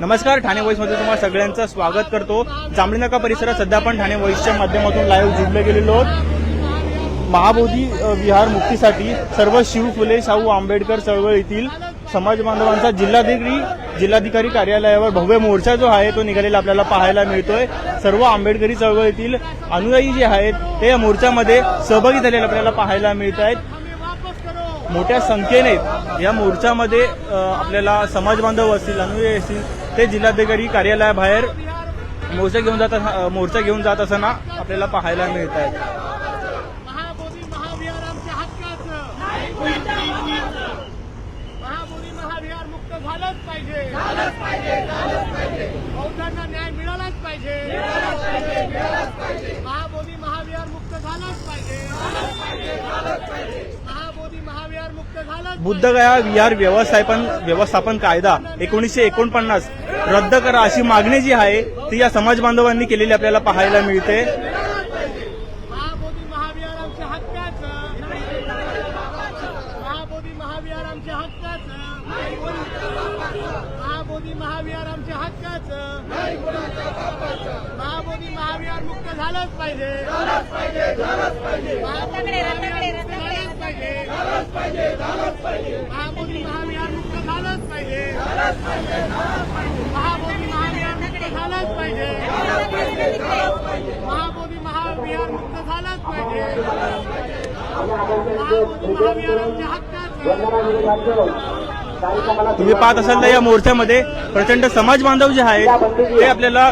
नमस्कार ठाणे वॉईसमध्ये तुम्हाला सगळ्यांचं स्वागत करतो. जांभळीनाका परिसरात सध्या आपण ठाणे व्हॉइसच्या माध्यमातून लाईव्ह जुडले गेलेलो आहोत. महाबोधी विहार मुक्तीसाठी सर्व शिव फुले शाहू आंबेडकर चळवळीतील समाज बांधवांचा जिल्हाधिकारी जिल्हाधिकारी कार्यालयावर भव्य मोर्चा जो आहे तो निघालेला आपल्याला पाहायला मिळतोय. सर्व आंबेडकरी चळवळीतील अनुयायी जे आहेत ते या मोर्चामध्ये सहभागी झालेले आपल्याला पाहायला मिळत आहेत मोठ्या संख्येने या मोर्चामध्ये आपल्याला समाज बांधव असतील अनुयायी असतील ते जिल्हाधिकारी कार्यालयाबाहेर मोर्चा घेऊन जात अस- मोर्चा घेऊन जात असताना आपल्याला पाहायला मिळत आहेत झालंच पाहिजे. बौद्धांना न्याय मिळालाच पाहिजे महाबोधी महाविहार मुक्त झालंच पाहिजे महाबोधी महाविहार मुक्त झालंच बुद्धगया विहार व्यवस्थापन व्यवस्थापन कायदा एकोणीसशे एकोणपन्नास रद्द करा अशी मागणी जी आहे ती या समाज बांधवांनी केलेली आपल्याला पाहायला मिळते. महाबोधी महाविहार आमच्या हक्काचं महाबोधी महाविहार आमच्या हक्काचं महाबोधी महाविहार आमच्या हक्काचं महाबोधी महाविहार मुक्त झालंच पाहिजे. महाबोधी महाविहार मुक्त झालंच पाहिजे. महाबोधी महाविहार मुक्त झालंच पाहिजे. महाबोधी महाविहार मुक्त झालंच पाहिजे. महाबोधी महाविहार मुक्त झालाच पाहिजे. महाबोधी महाविहार आमच्या हक्काचं तुम्ही पाहत असाल तर या मोर्चामध्ये प्रचंड समाज बांधव जे आहेत ते आपल्याला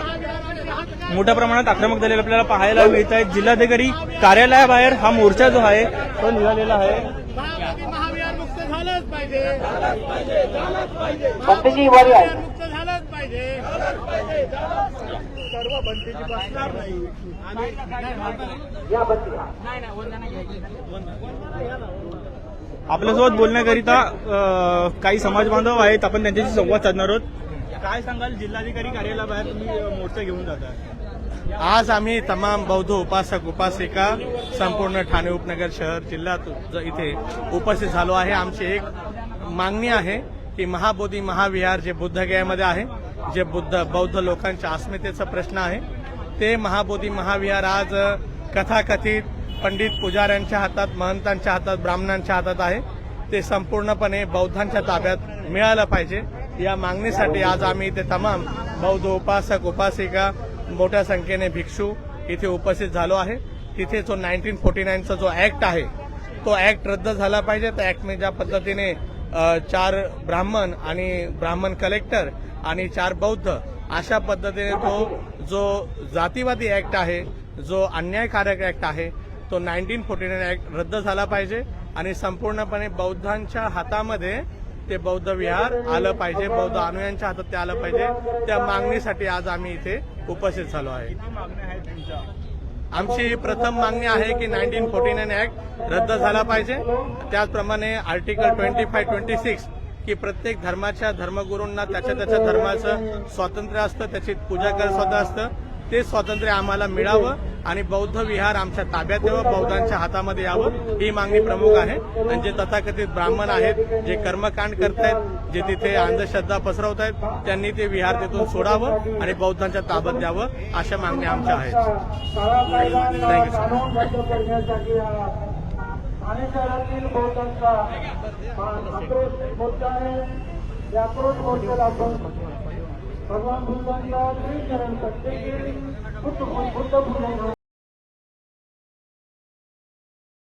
मोठ्या प्रमाणात आक्रमक झालेले आपल्याला पाहायला मिळत आहेत जिल्हाधिकारी कार्यालयाबाहेर हा मोर्चा जो आहे तो निघालेला आहे. महाबोधी महाविहार मुक्त झालंच पाहिजे. बंदची वारी आहे. महाविहार मुक्त झालंच पाहिजे. सर्व बंदीची बसणार नाही. या बंदी आपल्यासोबत बोलण्याकरिता काही समाज बांधव आहेत. आपण त्यांच्याशी संवाद साधणार आहोत. काय सांगाल? जिल्हाधिकारी कार्यालयाबाहेर तुम्ही मोर्चा घेऊन जाता आज आम्ही तमाम बौद्ध उपासक उपासिका संपूर्ण ठाणे उपनगर शहर जिल्ह्यात इथे उपस्थित झालो आहे. आमची एक मागणी आहे की महाबोधी महाविहार जे बुद्धगयामध्ये आहे जे बुद्ध बौद्ध लोकांच्या अस्मितेचा प्रश्न आहे ते महाबोधी महाविहार आज कथाकथित पंडित पुजाऱ्यांच्या हातात महंतांच्या हातात ब्राह्मणांच्या हातात आहे. ते संपूर्णपणे बौद्धांच्या ताब्यात मिळालं पाहिजे. या मागणीसाठी आज आम्ही इथे तमाम बौद्ध उपासक उपासिका मोठ्या संख्येने भिक्षू इथे उपस्थित झालो आहे. तिथे जो नाईन्टीन फोर्टी नाईनचा जो ऍक्ट आहे तो ऍक्ट रद्द झाला पाहिजे. त्या ऍक्टने ज्या पद्धतीने चार ब्राह्मण आणि ब्राह्मण कलेक्टर आणि चार बौद्ध अशा पद्धतीने तो जो जातीवादी ऍक्ट आहे जो अन्यायकारक ऍक्ट आहे तो नाईन्टीन फोर्टी नाईन ऍक्ट रद्द झाला पाहिजे. आणि संपूर्णपणे बौद्धांच्या हातामध्ये ते बौद्ध विहार आलं पाहिजे बौद्ध अनुयांच्या हातात ते आलं पाहिजे. त्या मागणीसाठी आज आम्ही इथे उपस्थित झालो आहे. आमची प्रथम मागणी आहे की नाईन्टीन फोर्टी नाईन ऍक्ट रद्द झाला पाहिजे. त्याचप्रमाणे article twenty five twenty six की प्रत्येक धर्माच्या धर्मगुरूंना त्याच्या त्याच्या धर्माचं स्वातंत्र्य असतं त्याची पूजा कर स्वतः असतं. ते स्वातंत्र्य आम्हाला मिळावं. आणि बौद्ध विहार आमच्या ताब्यात यावं बौद्धांच्या हातामध्ये यावं ही मागणी प्रमुख आहे. आणि जे तथाकथित ब्राह्मण आहेत जे कर्मकांड करतायत जे तिथे अंधश्रद्धा पसरवत आहेत त्यांनी ते विहार तिथून सोडावं आणि बौद्धांच्या ताब्यात द्यावं अशा मागण्या आमच्या आहेत. थँक्यू शहरातील बौद्धांचा आक्रोश मोर्चा आहे आक्रोश मोर्चाला आपण भगवान बुद्धांचा श्रीचरण सत्तेची बुद्ध बुद्ध पूर्ण